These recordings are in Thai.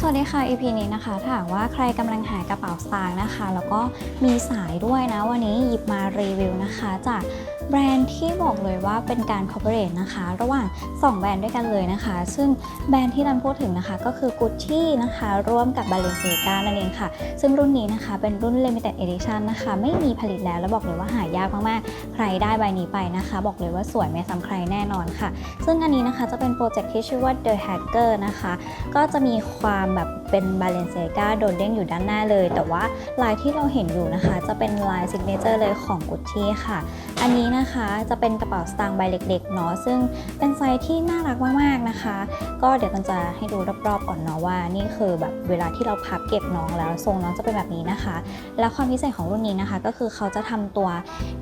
สวัสดีค่ะ EP นี้นะคะ ถ้าหากว่าใครกำลังหากระเป๋าสตางค์นะคะ แล้วก็มีสายด้วยนะ วันนี้หยิบมารีวิวนะคะ จากแบรนด์ที่บอกเลยว่าเป็นการคอ r p o r a t e นะคะ ระหว่าง 2 แบรนด์ด้วยกันเลยนะคะ ซึ่งแบรนด์ที่นันพูดถึงนะคะ ก็คือ Gucci นะคะ ร่วมกับ Balenciaga นั่นเองค่ะ ซึ่งรุ่นนี้นะคะเป็นรุ่น Limited Edition นะคะ ไม่มีผลิตแล้ว แล้วบอกเลยว่าหายากมากๆ ใครได้ใบนี้ไปนะคะ บอกเลยว่าสวยไม่ซ้ำใครแน่นอนค่ะ ซึ่งอันนี้นะคะจะเป็นโปรเจกต์ที่ชื่อว่า The Hacker นะคะ ก็จะมีความแบบเป็น Balenciaga โดดเด้งอยู่ด้านหน้าเลย แต่ว่าลายที่เราเห็นอยู่นะคะ จะเป็นลาย Signature เลยของ Gucci ค่ะ อันนี้นะคะจะเป็นกระเป๋าสตางค์ใบเล็กๆเนาะซึ่งเป็นไซส์ที่น่ารักมากๆนะคะ ก็เดี๋ยวกันจะให้ดูรอบๆก่อนเนาะว่า นี่คือแบบเวลาที่เราพับเก็บน้องแล้วทรงน้องจะเป็นแบบนี้นะคะ แล้วความพิเศษของรุ่นนี้นะคะ ก็คือเขาจะทำตัว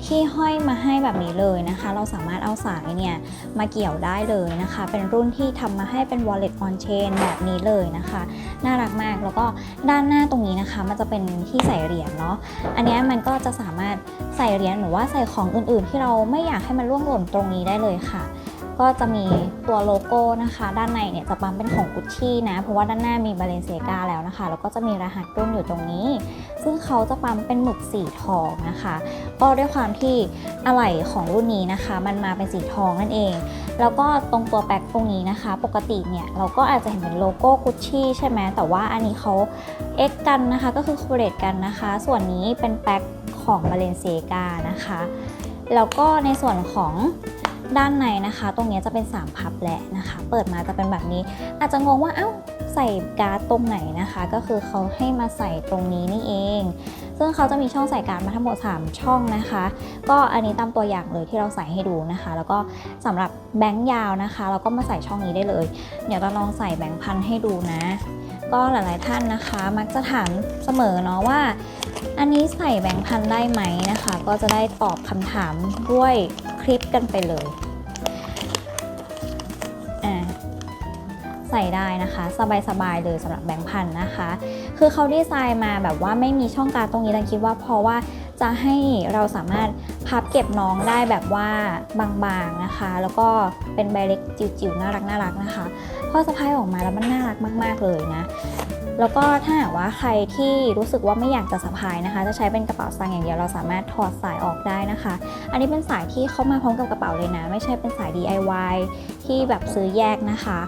ที่ห้อยมาให้แบบนี้เลยนะคะ เราสามารถเอาสายเนี่ยมาเกี่ยวได้เลยนะคะ เป็นรุ่นที่ทำมาให้เป็น wallet on chain แบบนี้เลยนะคะน่ารักมากแล้วก็ด้านหน้าตรงนี้นะคะ มันจะเป็นที่ใส่เหรียญเนาะอันนี้มันก็จะสามารถใส่เหรียญหรือว่าใส่ของอื่นๆ ที่เราไม่อยากให้มันร่วงหล่นตรงนี้ได้เลยค่ะ ก็จะมีตัวโลโก้นะคะ ด้านในเนี่ยจะปั๊มเป็นของกุชชี่นะ เพราะว่าด้านหน้ามีบาเลนเซกาแล้วนะคะ แล้วก็จะมีรหัสรุ่นอยู่ตรงนี้ ซึ่งเขาจะปั๊มเป็นหมึกสีทองนะคะ ก็ด้วยความที่อะไหล่ของรุ่นนี้นะคะ มันมาเป็นสีทองนั่นเอง แล้วก็ตรงตัวแบ็คตรงนี้นะคะ ปกติเนี่ยเราก็อาจจะเห็นเป็นโลโก้กุชชี่ใช่ไหมแต่ว่าอันนี้เขาเอ็กกันนะคะ ก็คือโคเรตกันนะคะ ส่วนนี้เป็นแบ็คของบาเลนเซกานะคะ แล้วก็ในส่วนของ ด้านในนะคะ ตรงนี้จะเป็น 3 พับแหละนะคะ เปิดมาจะเป็นแบบนี้ อาจจะงงว่าเอ้าใส่การ์ดตรงไหนนะคะ ก็คือเขาให้มาใส่ตรงนี้นี่เอง ซึ่งเขาจะมีช่องใส่การ์ดมาทั้งหมด 3 ช่องนะคะ ก็อันนี้ตามตัวอย่างเลยที่เราใส่ให้ดูนะคะ แล้วก็สำหรับแบงค์ยาวนะคะ เราก็มาใส่ช่องนี้ได้เลย เดี๋ยวเราลองใส่แบงค์พันให้ดูนะ ก็หลายๆท่านนะคะ มักจะถามเสมอเนาะว่า อันนี้ใส่แบงค์พันได้ไหมนะคะ ก็จะได้ตอบคำถามด้วยคลิปกันไปเลย ใส่ได้นะคะ สบายๆเลยสำหรับแบงค์พันนะคะ คือเขาดีไซน์มาแบบว่าไม่มีช่องกาตรงนี้ดังคิดว่าเพราะว่าจะให้เราสามารถพับเก็บน้องได้แบบว่าบางๆนะคะ แล้วก็เป็นใบเล็กจิ๋วๆน่ารักน่ารักนะคะพอสะพายออกมาแล้วมันน่ารักมาก ๆเลยนะแล้วก็ถ้าหากว่าใครที่รู้สึกว่าไม่อยากจะสะพายนะคะ จะใช้เป็นกระเป๋าสตางค์อย่างเดียวเราสามารถถอดสายออกได้นะคะ อันนี้เป็นสายที่เข้ามาพร้อมกับกระเป๋าเลยนะ ไม่ใช่เป็นสาย DIY ที่แบบซื้อแยกนะคะ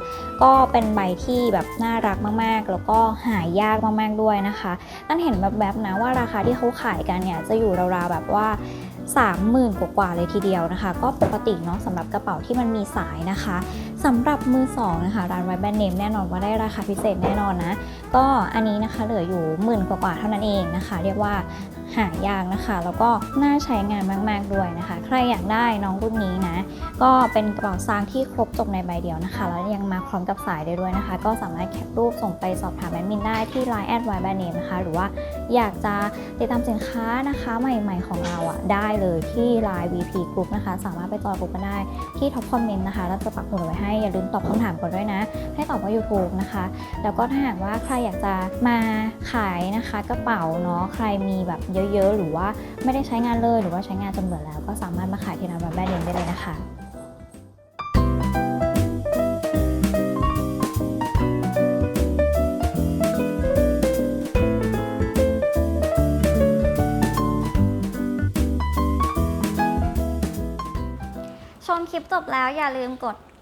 ก็เป็นใบที่แบบน่ารักมากๆ แล้วก็หายากมากๆด้วยนะคะนั่นเห็นแบบๆนะว่าราคาที่เขาขายกันเนี่ยจะอยู่ราวๆแบบว่า 30,000 กว่าๆเลยทีเดียวนะคะ ก็ปกติเนาะสำหรับกระเป๋าที่มันมีสายนะคะ สำหรับมือสองนะคะร้านไวแบรนด์เนมแน่นอนว่าได้ราคาพิเศษแน่นอนนะ ก็อันนี้นะคะเหลืออยู่หมื่นกว่าๆเท่านั้นเองนะคะ เรียกว่าหายากนะคะ แล้วก็น่าใช้งานมาก ๆ ด้วยนะคะ ใครอยากได้น้องรุ่นนี้นะ ก็เป็นกระเป๋าซางที่ครบจบในใบเดียวนะคะ แล้วยังมาพร้อมกับสายได้ด้วยนะคะ ก็สามารถแคปรูปส่งไปสอบถามแอดมินได้ที่ Line แอดไวแบนเนมนะคะ หรือว่าอยากจะติดตามสินค้านะคะใหม่ๆของเราอะได้เลยที่ Line VP Group นะคะ สามารถไปจอยกลุ่มกันได้ที่ท็อปคอมเมนต์นะคะ แล้วจะปักหมุดไว้ให้อย่าลืมตอบคำถามก่อนด้วยนะ ให้ตอบว่า YouTube นะคะ แล้วก็ถ้าหากว่าใครอยากจะมาขายนะคะกระเป๋าเนาะใครมีแบบเยอะๆ หรือว่าไม่ได้ใช้งานเลยหรือว่าใช้งานจนเบื่อแล้ว ก็สามารถมาขายที่ร้านแบรนด์เนมได้เลยนะคะชมคลิปจบแล้วอย่าลืมกด